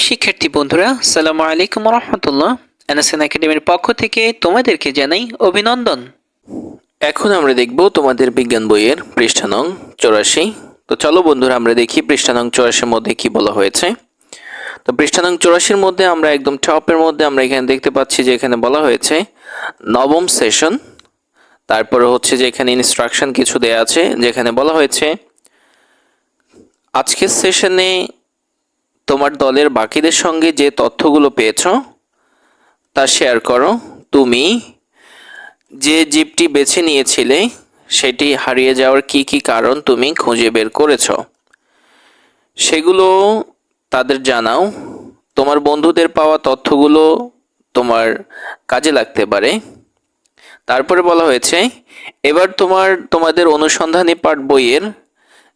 প্রিয় শিক্ষার্থী বন্ধুরা সালামু আলাইকুম রহমতুল্লাহ এনএসএন একাডেমির পক্ষ থেকে তোমাদেরকে জানাই অভিনন্দন। এখন আমরা দেখব তোমাদের বিজ্ঞান বইয়ের পৃষ্ঠা নং চৌরাশি। তো চলো বন্ধুরা, আমরা দেখি পৃষ্ঠা নং চৌরাশির মধ্যে কি বলা হয়েছে। তো পৃষ্ঠা নং চৌরাশির মধ্যে আমরা একদম টপের মধ্যে আমরা এখানে দেখতে পাচ্ছি যে এখানে বলা হয়েছে, নবম সেশন। তারপরে হচ্ছে যে এখানে ইনস্ট্রাকশন কিছু দেয়া আছে, যেখানে বলা হয়েছে, আজকের সেশনে তোমার দলের বাকিদের সঙ্গে যে তথ্যগুলো পেয়েছ, তা শেয়ার করো। তুমি যে জিপটি বেছে নিয়েছিলে, সেটি হারিয়ে যাওয়ার কি কি কারণ তুমি খুঁজে বের করেছ, সেগুলো তাদের জানাও। তোমার বন্ধুদের পাওয়া তথ্যগুলো তোমার কাজে লাগতে পারে। তারপরে বলা হয়েছে, এবার তোমার, তোমাদের অনুসন্ধানী পাঠ বইয়ের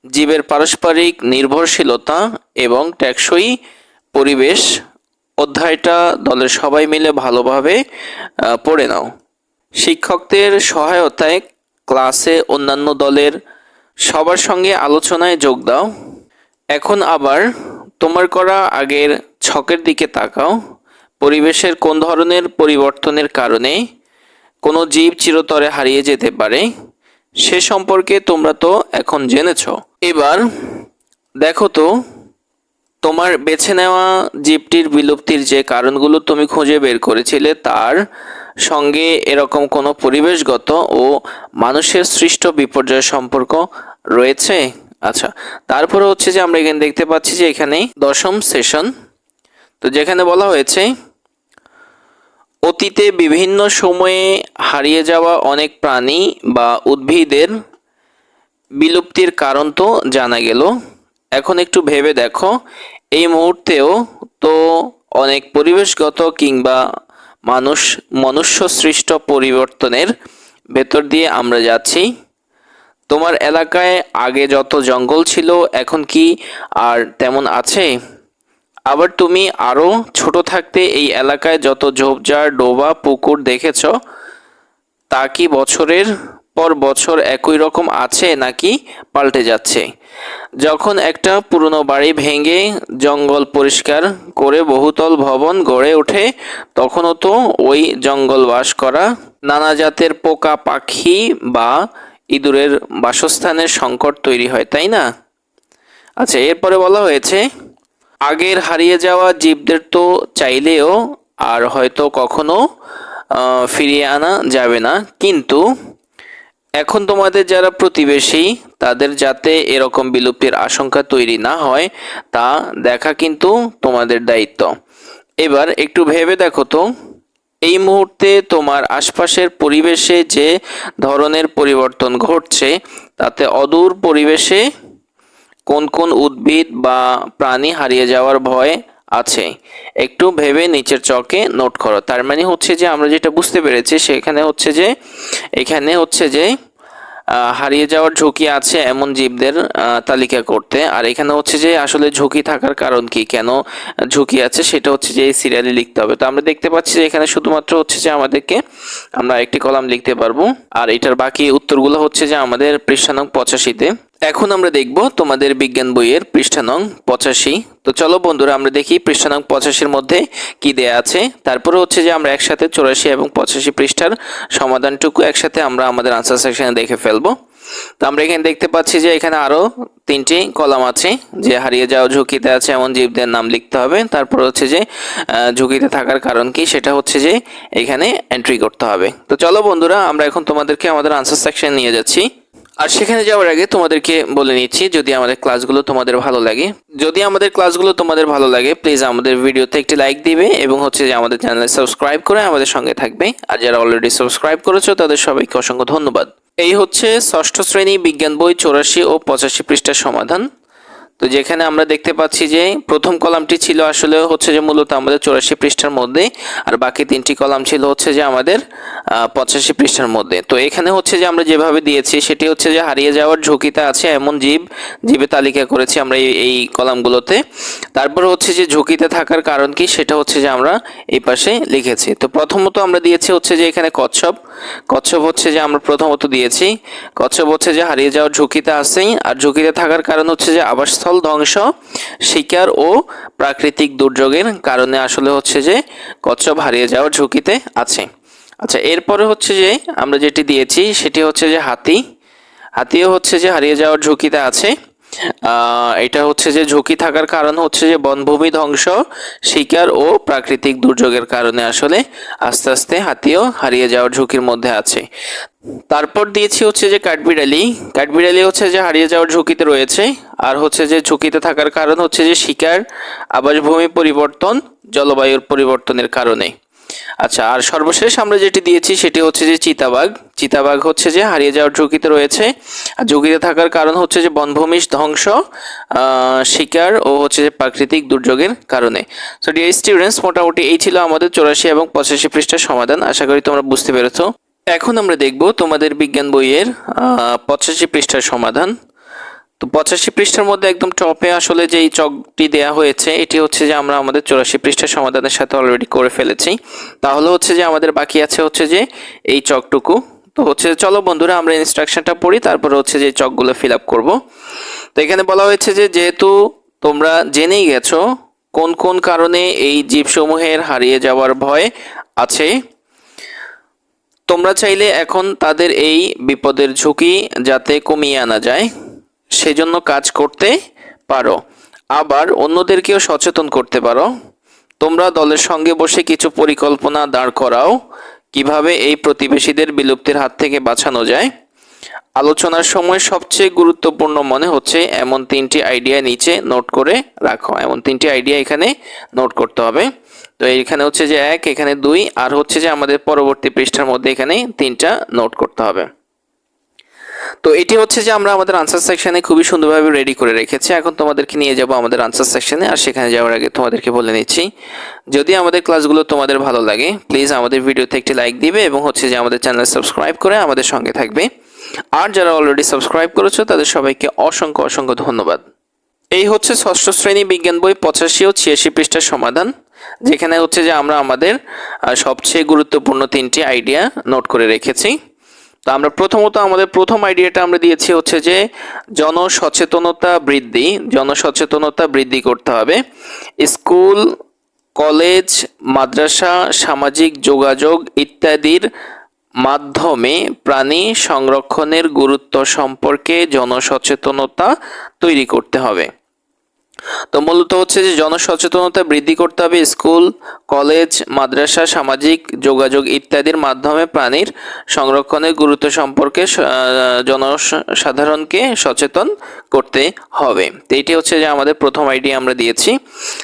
জীবের পারস্পরিক নির্ভরশীলতা এবং টেকসই পরিবেশ, অধ্যায়টা দলের সবাই মিলে ভালোভাবে পড়ে নাও। শিক্ষকদের সহায়তায় ক্লাসে অন্যান্য দলের সবার সঙ্গে আলোচনায় যোগ দাও। এখন আবার তোমার করা আগের ছকের দিকে তাকাও। পরিবেশের কোন ধরনের পরিবর্তনের কারণে কোনো জীব চিরতরে হারিয়ে যেতে পারে? সে সম্পর্কে তোমরা তো এখন জেনেছ। এবার দেখো তো, তোমার বেছে নেওয়া জীবটির বিলুপ্তির যে কারণগুলো তুমি খুঁজে বের করেছিলে, তার সঙ্গে এরকম কোনো পরিবেশগত ও মানুষের সৃষ্ট বিপর্যয় সম্পর্ক রয়েছে? আচ্ছা তারপরে হচ্ছে যে আমরা এখানে দেখতে পাচ্ছি যে এখানে দশম সেশন। তো যেখানে বলা হয়েছে অতীতে বিভিন্ন সময়ে হারিয়ে যাওয়া অনেক প্রাণী বা উদ্ভিদের বিলুপ্তির কারণ তো জানা গেল। এখন একটু ভেবে দেখো। এই মুহূর্তেও তো অনেক পরিবেশগত কিংবা মানুষ মনুষ্য সৃষ্ট পরিবর্তনের ভেতর দিয়ে আমরা যাচ্ছি। তোমার এলাকায় আগে যত জঙ্গল ছিল, এখন কি আর তেমন আছে? আবার তুমি আরও ছোট থাকতে এই এলাকায় যত ঝোপঝাড়, ডোবা, পুকুর দেখেছ, তা কি বছরের পর বছর একই রকম আছে নাকি পাল্টে যাচ্ছে? যখন একটা পুরনো বাড়ি ভেঙে জঙ্গল পরিষ্কার করে বহুতল ভবন গড়ে ওঠে, তখনও তো ওই জঙ্গল বাস করা নানা জাতের পোকা, পাখি বা ইঁদুরের বাসস্থানের সংকট তৈরি হয়, তাই না? আচ্ছা এরপরে বলা হয়েছে আগের হারিয়ে যাওয়া জীবদের তো চাইলেও আর হয়তো কখনো ফিরিয়ে আনা যাবে না। কিন্তু এখন তোমাদের যারা প্রতিবেশী, তাদের যাতে এরকম বিলুপ্তির আশঙ্কা তৈরি না হয়, তা দেখা কিন্তু তোমাদের দায়িত্ব। এবার একটু ভেবে দেখো তো, এই মুহূর্তে তোমার আশপাশের পরিবেশে যে ধরনের পরিবর্তন ঘটছে, তাতে অদূর পরিবেশে কোন কোন উদ্ভিদ বা প্রাণী হারিয়ে যাওয়ার ভয় আছে? একটু ভেবে নিচের চকে নোট করো। তার মানে হচ্ছে যে আমরা যেটা বুঝতে পেরেছি, সেখানে হচ্ছে যে, এখানে হচ্ছে যে হারিয়ে যাওয়ার ঝুঁকি আছে এমন জীবদের তালিকা করতে। আর এখানে হচ্ছে যে, আসলে ঝুঁকি থাকার কারণ কি? কেন ঝুঁকি আছে? সেটা হচ্ছে যে, এই সিরিয়ালে লিখতে হবে। তো আমরা দেখতে পাচ্ছি যে, এখানে শুধুমাত্র হচ্ছে যে, আমাদেরকে আমরা একটি কলাম লিখতে পারব। আর এটার বাকি উত্তরগুলো হচ্ছে যে, আমাদের পৃষ্ঠা নং পঁচাশিতে। এখন আমরা দেখব তোমাদের বিজ্ঞান বইয়ের পৃষ্ঠা নং পঁচাশি। তো চলো বন্ধুরা, আমরা দেখি পৃষ্ঠা নং পঁচাশির মধ্যে কি দেয়া আছে। তারপরে হচ্ছে যে আমরা একসাথে চৌরাশি এবং পঁচাশি পৃষ্ঠার সমাধানটুকু একসাথে আমরা আমাদের আনসার সেকশনে দেখে ফেলব। তো আমরা এখানে দেখতে পাচ্ছি যে এখানে আরও তিনটি কলাম আছে, যে হারিয়ে যাওয়া ঝুঁকিতে আছে এমন জীবদের নাম লিখতে হবে। তারপর হচ্ছে যে ঝুঁকিতে থাকার কারণ কি, সেটা হচ্ছে যে এখানে এন্ট্রি করতে হবে। তো চলো বন্ধুরা, আমরা এখন তোমাদেরকে আমাদের আনসার সেকশন নিয়ে যাচ্ছি। আর সেখানে যাওয়ার আগে তোমাদেরকে বলে নিচ্ছি, যদি আমাদের ক্লাসগুলো তোমাদের ভালো লাগে, যদি আমাদের ক্লাসগুলো তোমাদের ভালো লাগে প্লিজ আমাদের ভিডিওতে একটি লাইক দিবে এবং হচ্ছে যে আমাদের চ্যানেলে সাবস্ক্রাইব করে আমাদের সঙ্গে থাকবে। আর যারা অলরেডি সাবস্ক্রাইব করেছ, তাদের সবাইকে অসংখ্য ধন্যবাদ। এই হচ্ছে ষষ্ঠ শ্রেণি বিজ্ঞান বই চৌরাশি ও পঁচাশি পৃষ্ঠার সমাধান। তো যেখানে আমরা দেখতে পাচ্ছি যে প্রথম কলামটি ছিল আসলে হচ্ছে যে মূলত আমাদের চৌরাশি পৃষ্ঠার মধ্যে, আর বাকি তিনটি কলাম ছিল হচ্ছে যে আমাদের পঁচাশি পৃষ্ঠার মধ্যে। তো এখানে হচ্ছে যে আমরা যেভাবে দিয়েছি, সেটি হচ্ছে যে হারিয়ে যাওয়ার ঝুঁকিতে আছে এমন জীব, জীবের তালিকা করেছি আমরা এই কলামগুলোতে। তারপর হচ্ছে যে ঝুঁকিতে থাকার কারণ কি, সেটা হচ্ছে যে আমরা এই পাশে লিখেছি। তো প্রথমত আমরা দিয়েছি হচ্ছে যে এখানে কচ্ছপ কচ্ছপ হচ্ছে যে আমরা প্রথমত দিয়েছি। কচ্ছপ হচ্ছে যে হারিয়ে যাওয়ার ঝুঁকিতে আছেই। আর ঝুঁকিতে থাকার কারণ হচ্ছে যে আবাসস্থল ধ্বংস, শিকার ও প্রাকৃতিক দুর্যোগের কারণে আসলে হচ্ছে যে কচ্ছপ হারিয়ে যাওয়ার ঝুঁকিতে আছে। আচ্ছা এরপরে হচ্ছে যে আমরা যেটি দিয়েছি সেটি হচ্ছে যে হাতি। হাতিও হচ্ছে যে হারিয়ে যাওয়ার ঝুঁকিতে আছে। এটা হচ্ছে যে ঝুঁকি থাকার কারণ হচ্ছে যে বনভূমি ধ্বংস, শিকার ও প্রাকৃতিক দুর্যোগের কারণে আসলে আস্তে আস্তে হাতিও হারিয়ে যাওয়ার ঝুঁকির মধ্যে আছে। তারপর দিয়েছি হচ্ছে যে কাঠবিড়ালি। কাঠবিড়ালি হচ্ছে যে হারিয়ে যাওয়ার ঝুঁকিতে রয়েছে। আর হচ্ছে যে ঝুঁকিতে থাকার কারণ হচ্ছে যে শিকার, আবাসভূমি পরিবর্তন, জলবায়ুর পরিবর্তনের কারণে। আচ্ছা আর সর্বশেষ আমরা যেটি দিয়েছি সেটি হচ্ছে যে চিতাবাঘ। চিতাবাঘ হচ্ছে যে হারিয়ে যাওয়ার ঝুঁকিতে রয়েছে। আর ঝুঁকিতে থাকার কারণ হচ্ছে যে বনভূমি ধ্বংস শিকার ও হচ্ছে যে প্রাকৃতিক দুর্যোগের কারণে। সো ডিয়ার স্টুডেন্টস মোটামুটি এই ছিল আমাদের চৌরাশি এবং পঁচাশি পৃষ্ঠার সমাধান। আশা করি তোমরা বুঝতে পেরেছ। এখন আমরা দেখব তোমাদের বিজ্ঞান বইয়ের পঁচাশি পৃষ্ঠার সমাধান। তো পঁচাশি পৃষ্ঠার মধ্যে একদম টপে আসলে যে এই চকটি দেয়া হয়েছে, এটি হচ্ছে যে আমরা আমাদের চৌরাশি পৃষ্ঠার সমাধানের সাথে অলরেডি করে ফেলেছি। তাহলে হচ্ছে যে আমাদের বাকি আছে হচ্ছে যে এই চকটুকু। তো হচ্ছে চলো বন্ধুরা, আমরা ইনস্ট্রাকশনটা পড়ি, তারপরে হচ্ছে যে চকগুলো ফিল আপ করব। তো এখানে বলা হয়েছে যে যেহেতু তোমরা জেনেই গেছো কোন কোন কারণে এই জীবসমূহের হারিয়ে যাওয়ার ভয় আছে, তোমরা চাইলে এখন তাদের এই বিপদের ঝুঁকি যাতে কমিয়ে আনা যায়। সেজন্য কাজ করতে পারো। আবার অন্যদেরকেও সচেতন করতে পারো। তোমরা দলের সঙ্গে বসে কিছু পরিকল্পনা দাঁড় করাও, কীভাবে এই প্রতিবেশীদের বিলুপ্তির হাত থেকে বাঁচানো যায়। আলোচনার সময় সবচেয়ে গুরুত্বপূর্ণ মনে হচ্ছে, এমন তিনটি আইডিয়া নিচে নোট করে রাখো। এমন তিনটি আইডিয়া এখানে নোট করতে হবে। তো এখানে হচ্ছে যে এক, এখানে দুই, আর হচ্ছে যে আমাদের পরবর্তী পৃষ্ঠার মধ্যে এখানে তিনটা নোট করতে হবে। তো এটি হচ্ছে যে আমরা আমাদের আনসার সেকশনে খুবই সুন্দরভাবে রেডি করে রেখেছি। এখন তোমাদেরকে নিয়ে যাব আমাদের আনসার সেকশনে আর সেখানে যাওয়ার আগে তোমাদেরকে বলে নিচ্ছি, যদি আমাদের ক্লাসগুলো তোমাদের ভালো লাগে প্লিজ আমাদের ভিডিওতে একটি লাইক দিবে এবং হচ্ছে যে আমাদের চ্যানেল সাবস্ক্রাইব করে আমাদের সঙ্গে থাকবে। আর যারা অলরেডি সাবস্ক্রাইব করেছ, তাদের সবাইকে অসংখ্য অসংখ্য ধন্যবাদ। এই হচ্ছে ষষ্ঠ শ্রেণি বিজ্ঞান বই পঁচাশি ও ছিয়াশি পৃষ্ঠার সমাধান, যেখানে হচ্ছে যে আমরা আমাদের সবচেয়ে গুরুত্বপূর্ণ তিনটি আইডিয়া নোট করে রেখেছি। তো আমরা প্রথমত আমাদের প্রথম আইডিয়াটা আমরা দিয়েছি হচ্ছে যে জনসচেতনতা বৃদ্ধি জনসচেতনতা বৃদ্ধি করতে হবে। স্কুল, কলেজ, মাদ্রাসা, সামাজিক যোগাযোগ ইত্যাদির মাধ্যমে প্রাণী সংরক্ষণের গুরুত্ব সম্পর্কে জনসচেতনতা তৈরি করতে হবে। তো মূলত হচ্ছে যে জনসচেতনতা বৃদ্ধি করতে হবে স্কুল, কলেজ, মাদ্রাসা, সামাজিক যোগাযোগ ইত্যাদির মাধ্যমে প্রাণীর সংরক্ষণের গুরুত্ব সম্পর্কে জনসাধারণকে সচেতন করতে হবে। এটি হচ্ছে যে আমাদের প্রথম আইডিয়া আমরা দিয়েছি।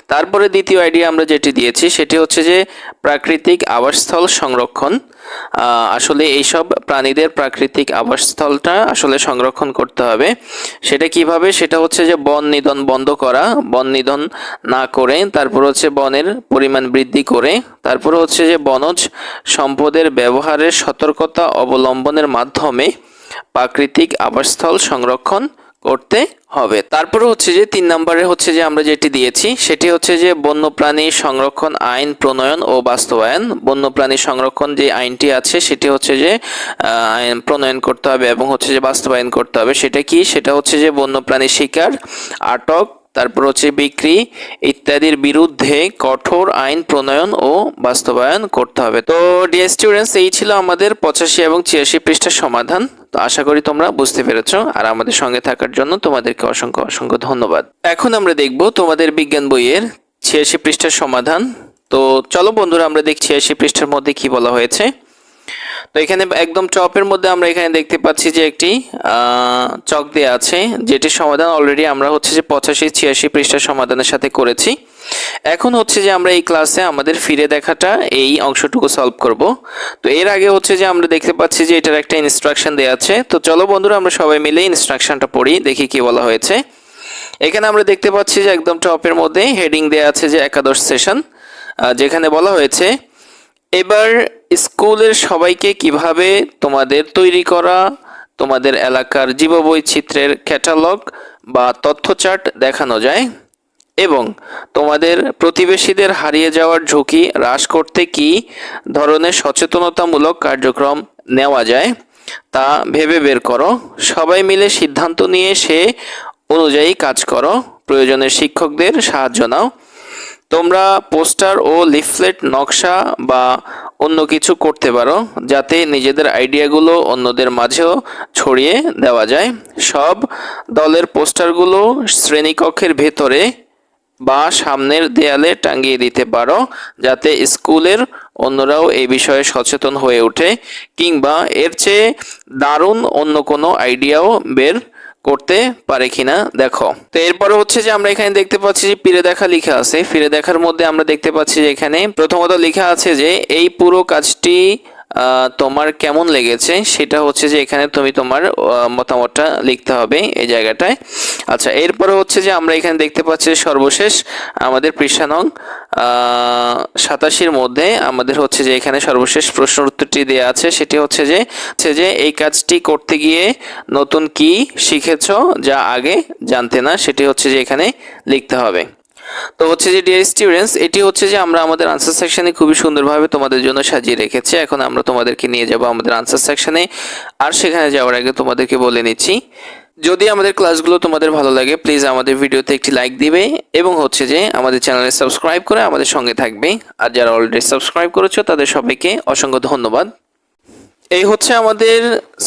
তারপরে দ্বিতীয় আইডিয়া আমরা যেটি দিয়েছি সেটি হচ্ছে যে প্রাকৃতিক আবাসস্থল সংরক্ষণ আসলে এইসব প্রাণীদের প্রাকৃতিক আবাসস্থলটা আসলে সংরক্ষণ করতে হবে। সেটা কীভাবে? সেটা হচ্ছে যে বন নিধন বন্ধ করা, বন নিধন না করে, তারপর হচ্ছে বনের পরিমাণ বৃদ্ধি করে, তারপর হচ্ছে যে বনজ সম্পদের ব্যবহারের সতর্কতা অবলম্বনের মাধ্যমে প্রাকৃতিক আবাসস্থল সংরক্ষণ করতে হবে। তারপরে হচ্ছে যে তিন নম্বরে হচ্ছে যে আমরা যেটি দিয়েছি, সেটি হচ্ছে যে বন্যপ্রাণী সংরক্ষণ আইন প্রণয়ন ও বাস্তবায়ন। বন্যপ্রাণী সংরক্ষণ যে আইনটি আছে, সেটি হচ্ছে যে আইন প্রণয়ন করতে হবে এবং হচ্ছে যে বাস্তবায়ন করতে হবে। সেটা কি? সেটা হচ্ছে যে বন্যপ্রাণী শিকার, আটক, তারপর হচ্ছে বিক্রি ইত্যাদির বিরুদ্ধে কঠোর আইন প্রণয়ন ও বাস্তবায়ন করতে হবে। তো ডিয়ার স্টুডেন্টস এই ছিল আমাদের পঁচাশি এবং ছিয়াশি পৃষ্ঠার সমাধান। তো আশা করি তোমরা বুঝতে পেরেছ, আর আমাদের সঙ্গে থাকার জন্য তোমাদেরকে অসংখ্য অসংখ্য ধন্যবাদ। এখন আমরা দেখব তোমাদের বিজ্ঞান বইয়ের ছিয়াশি পৃষ্ঠার সমাধান। তো চলো বন্ধুরা, আমরা দেখছি ছিয়াশি পৃষ্ঠার মধ্যে কি বলা হয়েছে। তো এখানে একদম টপের মধ্যে আমরা এখানে দেখতে পাচ্ছি যে একটি চক দেওয়া আছে, যেটির সমাধান অলরেডি আমরা হচ্ছে যে পঁচাশি ছিয়াশি পৃষ্ঠার সমাধানের সাথে করেছি। এখন হচ্ছে যে আমরা এই ক্লাসে আমাদের ফিরে দেখাটা এই অংশটুকু সলভ করব। তো এর আগে হচ্ছে যে আমরা দেখতে পাচ্ছি যে এটার একটা ইনস্ট্রাকশন দেওয়া আছে। তো চলো বন্ধুরা, আমরা সবাই মিলে ইনস্ট্রাকশনটা পড়ি, দেখি কি বলা হয়েছে। এখানে আমরা দেখতে পাচ্ছি যে একদম টপের মধ্যে হেডিং দেওয়া আছে যে একাদশ সেশন যেখানে বলা হয়েছে, এবার স্কুলের সবাইকে কীভাবে তোমাদের তৈরি করা, তোমাদের এলাকার জীববৈচিত্র্যের ক্যাটালগ বা তথ্য চার্ট দেখানো যায়? এবং তোমাদের প্রতিবেশীদের হারিয়ে যাওয়ার ঝুঁকি হ্রাস করতে কি ধরনের সচেতনতামূলক কার্যক্রম নেওয়া যায় তা ভেবে বের করো। সবাই মিলে সিদ্ধান্ত নিয়ে সে অনুযায়ী কাজ করো। প্রয়োজনে শিক্ষকদের সাহায্য নাও। তোমরা পোস্টার ও লিফলেট, নকশা বা অন্য কিছু করতে পারো যাতে নিজেদের আইডিয়াগুলো অন্যদের মাঝেও ছড়িয়ে দেওয়া যায়। সব দলের পোস্টারগুলো শ্রেণীকক্ষের ভেতরে বা সামনের দেয়ালে টাঙিয়ে দিতে পারো যাতে স্কুলের অন্যরাও এই বিষয়ে সচেতন হয়ে ওঠে কিংবা এর চেয়ে দারুণ অন্য কোনো আইডিয়াও বের করতে পারে কিনা দেখো। তো এরপরে হচ্ছে যে আমরা এখানে দেখতে পাচ্ছি যে ফিরে দেখা লেখা আছে। ফিরে দেখার মধ্যে আমরা দেখতে পাচ্ছি যে এখানে প্রথমত লেখা আছে যে এই পুরো কাজটি তোমার কেমন লেগেছে? সেটা হচ্ছে যে এখানে তুমি তোমার মতামতটা লিখতে হবে এই জায়গাটায়। আচ্ছা এরপরে হচ্ছে যে আমরা এখানে দেখতে পাচ্ছি সর্বশেষ আমাদের পৃষ্ঠা নং সাতাশির মধ্যে আমাদের হচ্ছে যে এখানে সর্বশেষ প্রশ্ন উত্তরটি দেওয়া আছে। সেটি হচ্ছে যে হচ্ছে যে এই কাজটি করতে গিয়ে নতুন কি শিখেছো যা আগে জানতে না, সেটি হচ্ছে যে এখানে লিখতে হবে। তো হচ্ছে যে ডিয়ার স্টুডেন্টস এটি হচ্ছে যে আমরা আমাদের আনসার সেকশনে খুবই সুন্দরভাবে তোমাদের জন্য সাজিয়ে রেখেছি। এখন আমরা তোমাদেরকে নিয়ে যাব আমাদের আনসার সেকশনে আর সেখানে যাওয়ার আগে তোমাদেরকে বলে নিচ্ছি যদি আমাদের ক্লাসগুলো তোমাদের ভালো লাগে প্লিজ আমাদের ভিডিওতে একটি লাইক দিবে এবং হচ্ছে যে আমাদের চ্যানেলে সাবস্ক্রাইব করে আমাদের সঙ্গে থাকবে। আর যারা অলরেডি সাবস্ক্রাইব করেছ, তাদের সবাইকে অসংখ্য ধন্যবাদ। এই হচ্ছে আমাদের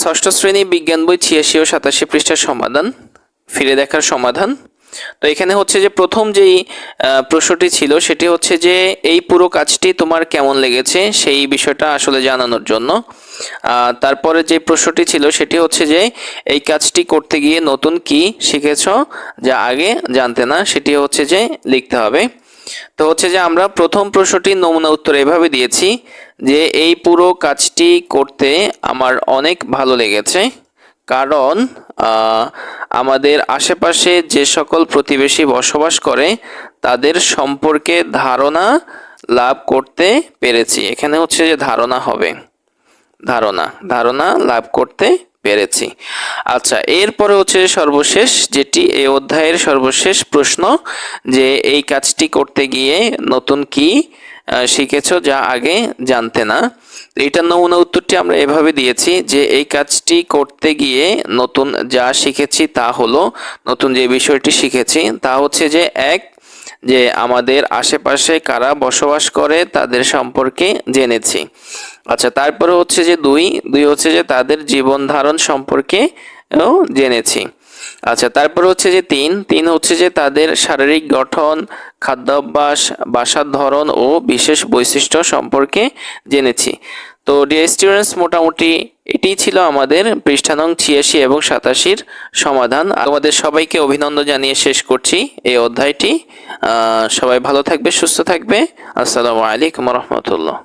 ষষ্ঠ শ্রেণি বিজ্ঞান বই ছিয়াশি ও সাতাশি পৃষ্ঠার সমাধান। ফিরে দেখার সমাধান। তো এখানে হচ্ছে যে প্রথম যেই প্রশ্নটি ছিল সেটি হচ্ছে যে এই পুরো কাজটি তোমার কেমন লেগেছে সেই বিষয়টা আসলে জানানোর জন্য। তারপরে যে প্রশ্নটি ছিল সেটি হচ্ছে যে এই কাজটি করতে গিয়ে নতুন কি শিখেছ যা আগে জানতে না সেটি হচ্ছে যে লিখতে হবে। তো হচ্ছে যে আমরা প্রথম প্রশ্নটির নমুনা উত্তর এভাবে দিয়েছি যে এই পুরো কাজটি করতে আমার অনেক ভালো লেগেছে। কারণ আমাদের আশেপাশে যে সকল প্রতিবেশী বসবাস করে, তাদের সম্পর্কে ধারণা লাভ করতে পেরেছি। এখানে হচ্ছে যে ধারণা হবে। ধারণা ধারণা লাভ করতে পেরেছি। আচ্ছা এরপরে হচ্ছে সর্বশেষ, যেটি এই অধ্যায়ের সর্বশেষ প্রশ্ন, যে এই কাজটি করতে গিয়ে নতুন কি শিখেছো যা আগে জানতে না। এটার নমুনা উত্তরটি আমরা এভাবে দিয়েছি যে এই কাজটি করতে গিয়ে নতুন যা শিখেছি তা হলো, নতুন যে বিষয়টি শিখেছি তা হচ্ছে যে এক, যে আমাদের আশেপাশে কারা বসবাস করে তাদের সম্পর্কে জেনেছি। আচ্ছা তারপরে হচ্ছে যে দুই দুই হচ্ছে যে তাদের জীবন ধারণ সম্পর্কে জেনেছি। আচ্ছা তারপরে হচ্ছে যে তিন। তিন হচ্ছে যে তাদের শারীরিক গঠন, খাদ্যাভ্যাস, বাসার ধরন ও বিশেষ বৈশিষ্ট্য সম্পর্কে জেনেছি। তো ডিয়ার স্টুডেন্টস মোটামুটি এটিই ছিল আমাদের পৃষ্ঠা নং ছিয়াশি এবং সাতাশির সমাধান। আমাদের সবাইকে অভিনন্দন জানিয়ে শেষ করছি এই অধ্যায়টি। সবাই ভালো থাকবে, সুস্থ থাকবে। আসসালামু আলাইকুম রহমতুল্লাহ।